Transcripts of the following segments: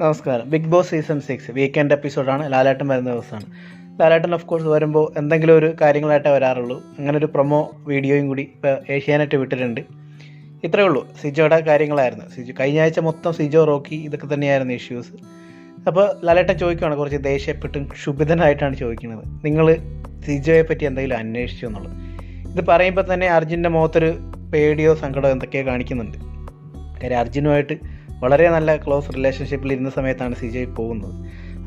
നമസ്കാരം. Big Boss season six weekend എപ്പിസോഡാണ് ലാലേട്ടൻ വരുന്ന ദിവസമാണ്. ലാലേട്ടൻ ഓഫ് കോഴ്സ് വരുമ്പോൾ എന്തെങ്കിലും ഒരു കാര്യങ്ങളായിട്ടേ വരാറുള്ളൂ. അങ്ങനെ ഒരു പ്രൊമോ വീഡിയോയും കൂടി ഇപ്പോൾ ഏഷ്യാനെറ്റ് വിട്ടിട്ടുണ്ട്. ഇത്രയേ ഉള്ളൂ. സിജോയുടെ കാര്യങ്ങളായിരുന്നു. സിജു കഴിഞ്ഞ ആഴ്ച മൊത്തം സിജോ റോക്കി ഇതൊക്കെ തന്നെയായിരുന്നു ഇഷ്യൂസ് അപ്പോൾ ലാലേട്ടൻ ചോദിക്കുകയാണ് കുറച്ച് ദേഷ്യപ്പെട്ടും ക്ഷുഭിതനായിട്ടാണ് ചോദിക്കുന്നത്. നിങ്ങൾ സിജോയെ പറ്റി എന്തെങ്കിലും അന്വേഷിച്ചു എന്നുള്ളത്. ഇത് പറയുമ്പോൾ തന്നെ അർജുന്റെ മുഖത്തൊരു പേടിയോ സങ്കടമോ എന്തൊക്കെയോ കാണിക്കുന്നുണ്ട്. കാര്യം അർജുനുമായിട്ട് വളരെ നല്ല ക്ലോസ് റിലേഷൻഷിപ്പിൽ ഇരുന്ന സമയത്താണ് സി ജെ പോകുന്നത്.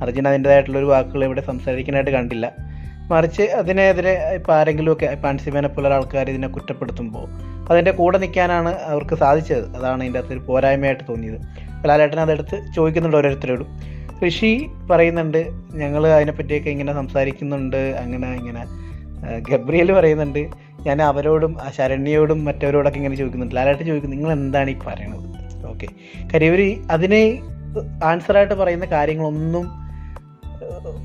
അർജുൻ അതിന്റെതായിട്ടുള്ളൊരു വാക്കുകൾ ഇവിടെ സംസാരിക്കാനായിട്ട് കണ്ടില്ല. മറിച്ച് അതിനെതിരെ ഇപ്പോൾ ആരെങ്കിലുമൊക്കെ ഇപ്പോൾ അൻസിമേനെ പോലെ ആൾക്കാർ ഇതിനെ കുറ്റപ്പെടുത്തുമ്പോൾ അതിന്റെ കൂടെ നിൽക്കാനാണ് അവർക്ക് സാധിച്ചത്. അതാണ് അതിന്റെ അകത്തൊരു പോരായ്മയായിട്ട് തോന്നിയത്. ലാലേട്ടൻ അതെടുത്ത് ചോദിക്കുന്നുണ്ട് ഓരോരുത്തരോടും. ഋഷി പറയുന്നുണ്ട് ഞങ്ങൾ അതിനെപ്പറ്റിയൊക്കെ ഇങ്ങനെ സംസാരിക്കുന്നുണ്ട് അങ്ങനെ ഇങ്ങനെ. ഗബ്രിയൽ പറയുന്നുണ്ട് ഞാൻ അവരോടും ശരണ്യയോടും മറ്റവരോടൊക്കെ ഇങ്ങനെ ചോദിക്കുന്നുണ്ട്. ലാലേട്ടൻ ചോദിക്കുന്നു നിങ്ങൾ എന്താണ് ഈ പറയണത്? ഓക്കെ കാര്യം ഇവർ അതിനെ ആൻസറായിട്ട് പറയുന്ന കാര്യങ്ങളൊന്നും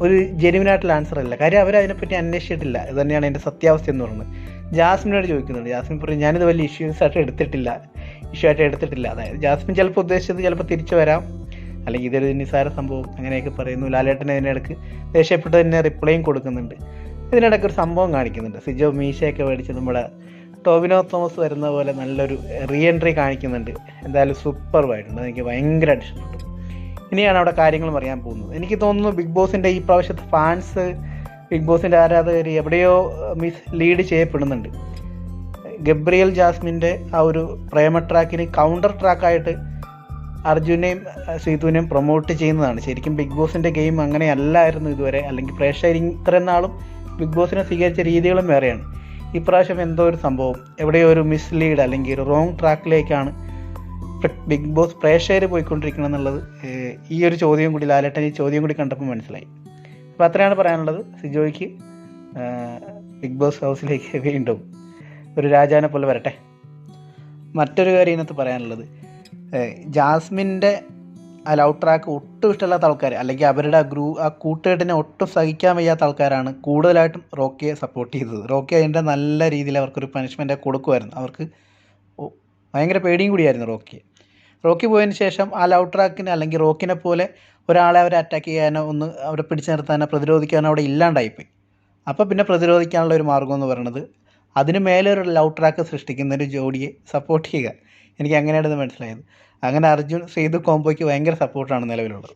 ഒരു ഒരു ജെനുവിനായിട്ടുള്ള ആൻസർ അല്ല. കാര്യം അവർ അതിനെപ്പറ്റി അന്വേഷിച്ചിട്ടില്ല. ഇത് തന്നെയാണ് എന്റെ സത്യാവസ്ഥ എന്ന് പറയുന്നത്. ജാസ്മിനോട് ചോദിക്കുന്നുണ്ട്. ജാസ്മിൻ പറയും ഞാനിത് വലിയ ഇഷ്യൂസ് ആയിട്ട് എടുത്തിട്ടില്ല. ഇഷ്യൂ ആയിട്ട് എടുത്തിട്ടില്ല. അതായത് ജാസ്മിൻ ചിലപ്പോൾ ഉദ്ദേശിച്ചത് ചിലപ്പോൾ തിരിച്ചു വരാം. അല്ലെങ്കിൽ ഇതൊരു നിസ്സാര സംഭവം അങ്ങനെയൊക്കെ പറയുന്നു. ലാലേട്ടൻ ഇതിനിടയ്ക്ക് ദേഷ്യപ്പെട്ട് തന്നെ റിപ്ലൈയും കൊടുക്കുന്നുണ്ട്. ഇതിനിടയ്ക്ക് ഒരു സംഭവം കാണിക്കുന്നുണ്ട്. സിജോ മീശയൊക്കെ മേടിച്ച് നമ്മുടെ ടോവിനോ തോമസ് വരുന്ന പോലെ നല്ലൊരു റീ എൻട്രി കാണിക്കുന്നുണ്ട്. എന്തായാലും സൂപ്പർവായിട്ടുണ്ട് എനിക്ക് ഭയങ്കര ഇഷ്ടപ്പെട്ടു ഇനിയാണ് അവിടെ കാര്യങ്ങൾ പറയാൻ പോകുന്നത്. എനിക്ക് തോന്നുന്നു ബിഗ് ബോസിന്റെ ഈ പ്രാവശ്യത്തെ ഫാൻസ് ബിഗ് ബോസിന്റെ ആരാധകർ എവിടെയോ മിസ് ലീഡ് ചെയ്യപ്പെടുന്നുണ്ട്. ഗബ്രിയൽ ജാസ്മിന്റെ ആ ഒരു പ്രേമ ട്രാക്കിന് കൗണ്ടർ ട്രാക്കായിട്ട് അർജുനെയും സീതുവിനെയും പ്രൊമോട്ട് ചെയ്യുന്നതാണ്. ശരിക്കും ബിഗ് ബോസിന്റെ ഗെയിം അങ്ങനെയല്ലായിരുന്നു ഇതുവരെ. അല്ലെങ്കിൽ പ്രേക്ഷകർ ഇത്രയും നാളും ബിഗ് ബോസിനെ സ്വീകരിച്ച രീതികളും വേറെയാണ്. ഇപ്രാവശ്യം എന്തോ ഒരു സംഭവം. എവിടെയോ ഒരു മിസ്ലീഡ് അല്ലെങ്കിൽ ഒരു റോങ് ട്രാക്കിലേക്കാണ് ബിഗ് ബോസ് പ്രേക്ഷകർ പോയിക്കൊണ്ടിരിക്കണം എന്നുള്ളത് ഈ ഒരു ചോദ്യം കൂടി ലാലേട്ടൻ ഈ ചോദ്യം കൂടി കണ്ടപ്പോൾ മനസ്സിലായി. അപ്പോൾ അത്രയാണ് പറയാനുള്ളത്. സിജോയ്ക്ക് ബിഗ് ബോസ് ഹൗസിലേക്ക് വീണ്ടും ഒരു രാജാനെ പോലെ വരട്ടെ. മറ്റൊരു കാര്യം ഇതിനകത്ത് പറയാനുള്ളത്. ജാസ്മിന്റെ ആ ലവ് ട്രാക്ക് ഒട്ടും ഇഷ്ടമില്ലാത്ത ആൾക്കാർ അല്ലെങ്കിൽ അവരുടെ ആ ഗ്രൂ ആ കൂട്ടുകെട്ടിനെ ഒട്ടും സഹിക്കാൻ വയ്യാത്ത ആൾക്കാരാണ് കൂടുതലായിട്ടും റോക്കിയെ സപ്പോർട്ട് ചെയ്തത്. റോക്കി അതിന്റെ നല്ല രീതിയിൽ അവർക്കൊരു പണിഷ്മെന്റ് കൊടുക്കുമായിരുന്നു. അവർക്ക് ഭയങ്കര പേടിയും കൂടിയായിരുന്നു റോക്കിയെ. റോക്കി പോയതിന് ശേഷം ആ ലവ് ട്രാക്കിനെ അല്ലെങ്കിൽ റോക്കിനെ പോലെ ഒരാളെ അവരെ അറ്റാക്ക് ചെയ്യാനോ ഒന്ന് അവരെ പിടിച്ചു നിർത്താനോ പ്രതിരോധിക്കാനോ അവിടെ ഇല്ലാണ്ടായിപ്പോയി. അപ്പോൾ പിന്നെ പ്രതിരോധിക്കാനുള്ള ഒരു മാർഗം എന്ന് പറയുന്നത് അതിന് മേലെ ഒരു ലവ് ട്രാക്ക് സൃഷ്ടിക്കുന്ന ഒരു ജോഡിയെ സപ്പോർട്ട് ചെയ്യുക. എനിക്ക് അങ്ങനെയാണ് ഇത് മനസ്സിലായത്. അങ്ങനെ അർജുൻ സേതു കോംബോയ്ക്ക് ഭയങ്കര സപ്പോർട്ടാണ് നിലവിലുള്ളത്.